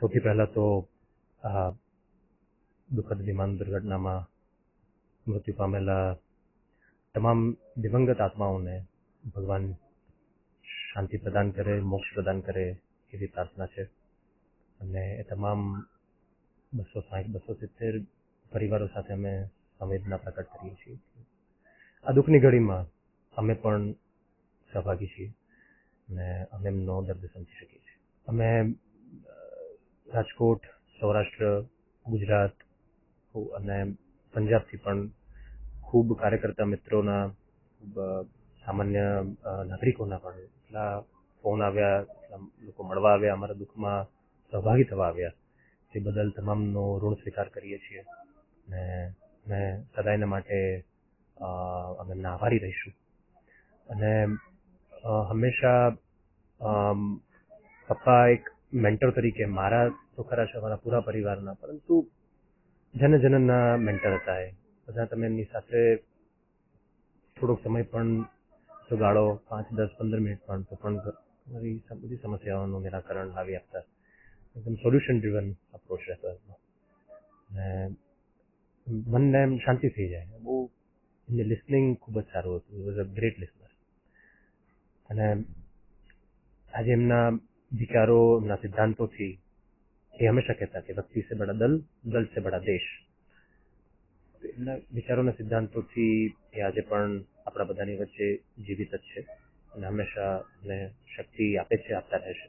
સૌથી પહેલાં તો, આ, દુઃખદ વિમાન દુર્ઘટનામાં મૃત્યુ પામેલા તમામ દિવંગત આત્માઓને ભગવાન શાંતિ પ્રદાન કરે, મોક્ષ પ્રદાન કરે એવી પ્રાર્થના છે. અને એ તમામ બસો સાહીઠ, બસો સિત્તેર પરિવારો સાથે અમે સંવેદના પ્રકટ કરીએ છીએ. આ દુઃખની ઘડીમાં અમે પણ સહભાગી છીએ અને અમે એમનો દર્દ સમજી શકીએ છીએ. અમે રાજકોટ, સૌરાષ્ટ્ર, ગુજરાત અને પંજાબથી પણ ખૂબ કાર્યકર્તા મિત્રોના સામાન્ય નાગરિકોના પણ એટલા ફોન આવ્યા લોકો મળવા આવ્યા, અમારા દુઃખમાં સહભાગી થવા આવ્યા, તે બદલ તમામનો ઋણ સ્વીકાર કરીએ છીએ અને અમે સદાયના માટે અમે એમના આભારી રહીશું. અને હંમેશા પપ્પા એક મેન્ટર તરીકે મારા તો ખરા છે મારા પૂરા પરિવારના, પરંતુ જન જનના મેન્ટર હતા એ. બધા તમે એમની સાથે થોડોક સમય પણ તો પાંચ, દસ, પંદર મિનિટ પણ, તો પણ મારી બધી સમસ્યાઓનું નિરાકરણ લાવી આપતા. એકદમ સોલ્યુશન ડ્રીવન અપ્રોચ રહેતો એમનો. મનને એમ શાંતિ થઈ જાય. બહુ એમની લિસનિંગ ખૂબ જ સારું હતું. વોઝ અ ગ્રેટ લિસનર અને આજે એમના વિચારો એમના સિદ્ધાંતોથી એ હંમેશા કહેતા કે વ્યક્તિ સે બડા દલ દલ સે બડા દેશ એમના વિચારોના સિદ્ધાંતોથી એ આજે પણ આપણા બધાની વચ્ચે જીવિત જ છે અને હંમેશા અમને શક્તિ આપે છે આપતા રહેશે